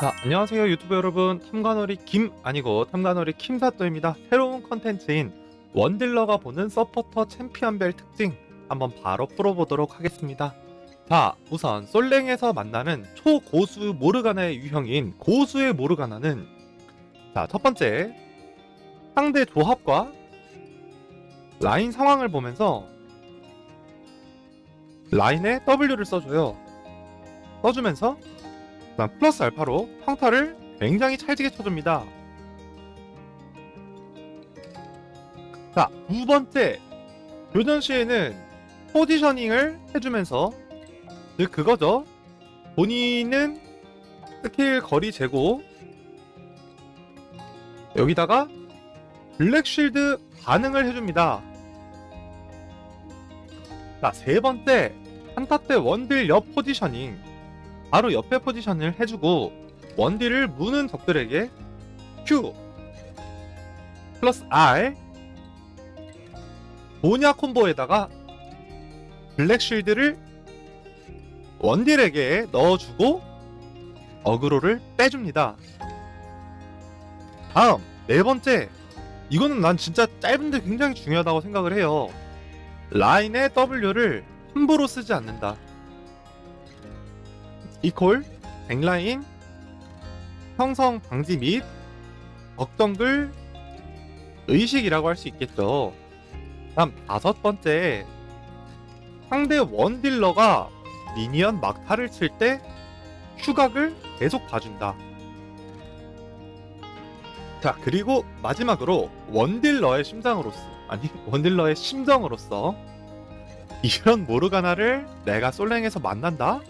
자, 안녕하세요 유튜브 여러분. 탐관오리 김 아니고 탐관오리 킴사또입니다. 새로운 컨텐츠인 원딜러가 보는 서포터 챔피언별 특징 한번 바로 풀어보도록 하겠습니다. 자 우선 솔랭에서 만나는 초고수 모르가나의 유형인 고수의 모르가나는 자 첫 번째 상대 조합과 라인 상황을 보면서 라인에 W를 써줘요. 써주면서 그다음 플러스 알파로 평타를 굉장히 찰지게 쳐줍니다. 자, 두 번째 교전 시에는 포지셔닝을 해주면서 즉 그거죠. 본인은 스킬 거리 재고 여기다가 블랙쉴드 반응을 해줍니다. 자, 세 번째 한타 때 원딜 옆 포지셔닝 바로 옆에 포지션을 해주고 원딜을 무는 적들에게 Q 플러스 R 도냐 콤보에다가 블랙 쉴드를 원딜에게 넣어주고 어그로를 빼줍니다. 다음 네 번째 이거는 난 진짜 짧은데 굉장히 중요하다고 생각을 해요. 라인의 W를 함부로 쓰지 않는다. 이콜, 백라인, 형성 방지 및 걱정글 의식이라고 할 수 있겠죠. 다음 다섯 번째 상대 원 딜러가 미니언 막타를 칠 때 휴각을 계속 봐준다. 자 그리고 마지막으로 원딜러의 심장으로서 아니 원딜러의 심정으로서 이런 모르가나를 내가 솔랭에서 만난다?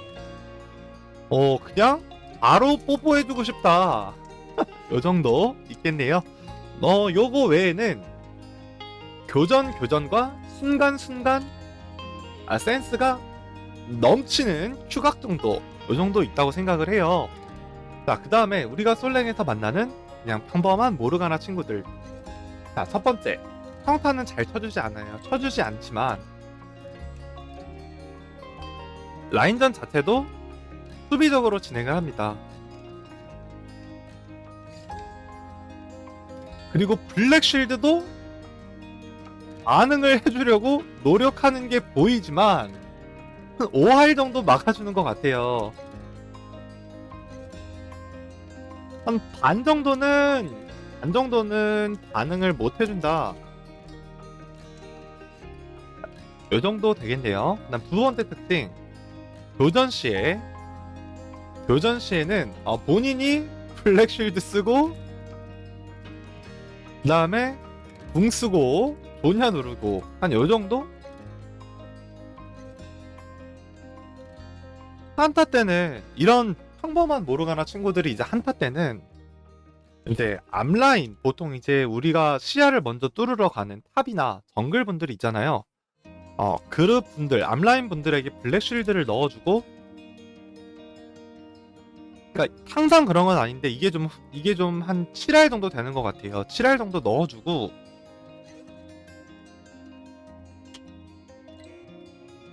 어 그냥 바로 뽀뽀해주고 싶다. 요 정도 있겠네요. 어 요거 외에는 교전 교전과 순간순간 아 센스가 넘치는 휴각 정도 요 정도 있다고 생각을 해요. 자그 다음에 우리가 솔랭에서 만나는 그냥 평범한 모르가나 친구들. 자 첫 번째. 평타는 잘 쳐주지 않아요. 쳐주지 않지만 라인전 자체도 수비적으로 진행을 합니다. 그리고 블랙쉴드도 반응을 해주려고 노력하는 게 보이지만 5할 정도 막아주는 것 같아요. 한 반 정도는 반 정도는 반응을 못 해준다. 요 정도 되겠네요. 그다음 두 번째 특징 교전 시에 교전 시에는 어, 본인이 블랙쉴드 쓰고 그 다음에 궁 쓰고 조냐 누르고 한 요 정도? 한타 때는 이런 평범한 모르가나 친구들이 이제 한타 때는 이제 앞라인 보통 이제 우리가 시야를 먼저 뚫으러 가는 탑이나 정글 분들이 있잖아요. 어 그룹 분들 앞라인 분들에게 블랙 쉴드를 넣어주고 그러니까 항상 그런 건 아닌데 이게 좀 이게 좀 한 7할 정도 되는 것 같아요. 7할 정도 넣어주고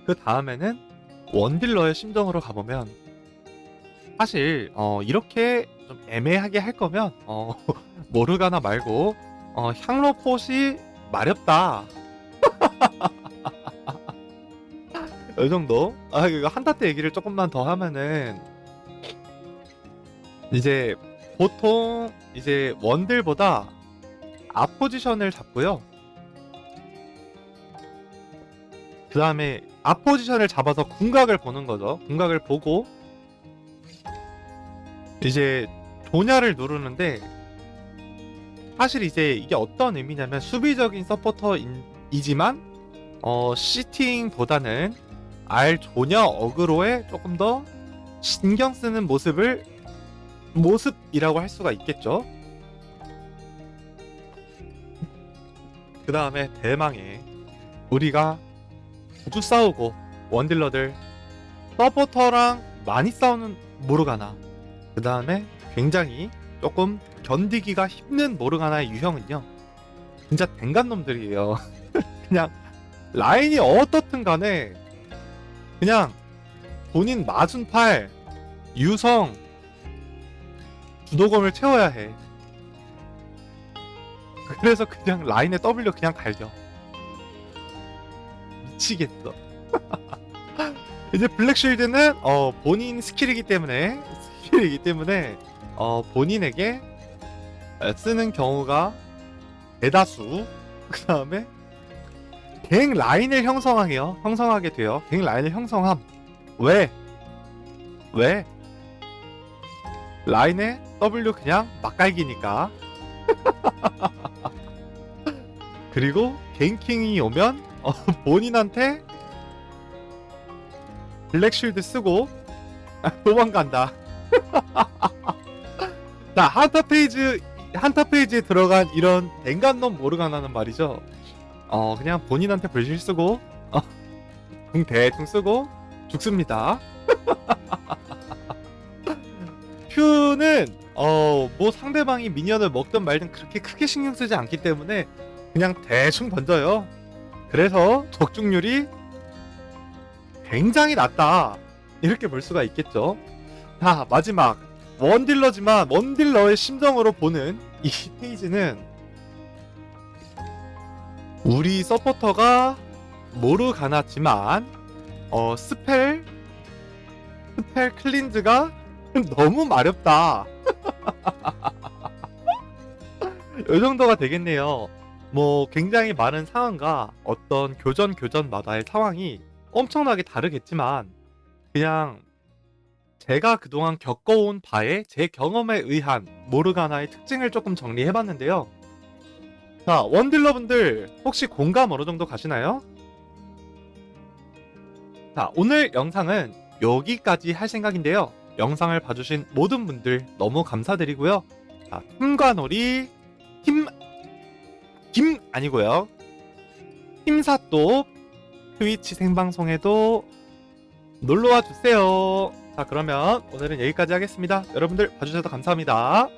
그 다음에는 원딜러의 심정으로 가보면 사실 어 이렇게 좀 애매하게 할 거면 어 모르가나 말고 어 향로폿이 마렵다. 이 정도. 아 이거 한타 때 얘기를 조금만 더 하면은 이제 보통 이제 원딜보다 앞 포지션을 잡고요. 그 다음에 앞 포지션을 잡아서 궁각을 보는 거죠. 궁각을 보고 이제 조냐를 누르는데 사실 이제 이게 어떤 의미냐면 수비적인 서포터이지만 어 시팅보다는 알 조냐 어그로에 조금 더 신경 쓰는 모습을 모습이라고 할 수가 있겠죠. 그 다음에 대망의 우리가 자주 싸우고 원딜러들 서포터랑 많이 싸우는 모르가나 그 다음에 굉장히 조금 견디기가 힘든 모르가나의 유형은요 진짜 댕간놈들이에요 그냥 라인이 어떻든 간에 그냥 본인 마순팔 유성 주도검을 채워야 해. 그래서 그냥 라인에 W 그냥 갈겨. 미치겠어. 이제 블랙쉴드는 어, 본인 스킬이기 때문에 스킬이기 때문에 어, 본인에게 쓰는 경우가 대다수. 그 다음에 갱 라인을 형성하게요. 형성하게 돼요. 갱 라인을 형성함. 왜? 왜? 라인에 W 그냥 막갈기니까. 그리고 갱킹이 오면 어, 본인한테 블랙쉴드 쓰고 아, 도망간다. 자 한타 페이지 한타 페이지에 들어간 이런 댕간놈 모르가나는 말이죠. 어 그냥 본인한테 불실 쓰고 어, 궁 대충 쓰고 죽습니다. 퓨는 어 뭐 상대방이 미니언을 먹든 말든 그렇게 크게 신경 쓰지 않기 때문에 그냥 대충 던져요. 그래서 적중률이 굉장히 낮다. 이렇게 볼 수가 있겠죠. 자, 마지막. 원딜러지만 원딜러의 심정으로 보는 이 페이지는 우리 서포터가 모르가나지만 어 스펠 스펠 클린즈가 너무 마렵다. 이 정도가 되겠네요. 뭐 굉장히 많은 상황과 어떤 교전 교전마다의 상황이 엄청나게 다르겠지만 그냥 제가 그동안 겪어온 바에 제 경험에 의한 모르가나의 특징을 조금 정리해봤는데요. 자, 원딜러분들 혹시 공감 어느 정도 가시나요? 자, 오늘 영상은 여기까지 할 생각인데요. 영상을 봐주신 모든 분들 너무 감사드리고요. 자, 팀과 놀이 팀, 김 아니고요. 팀사또 트위치 생방송에도 놀러와 주세요. 자, 그러면 오늘은 여기까지 하겠습니다. 여러분들 봐주셔서 감사합니다.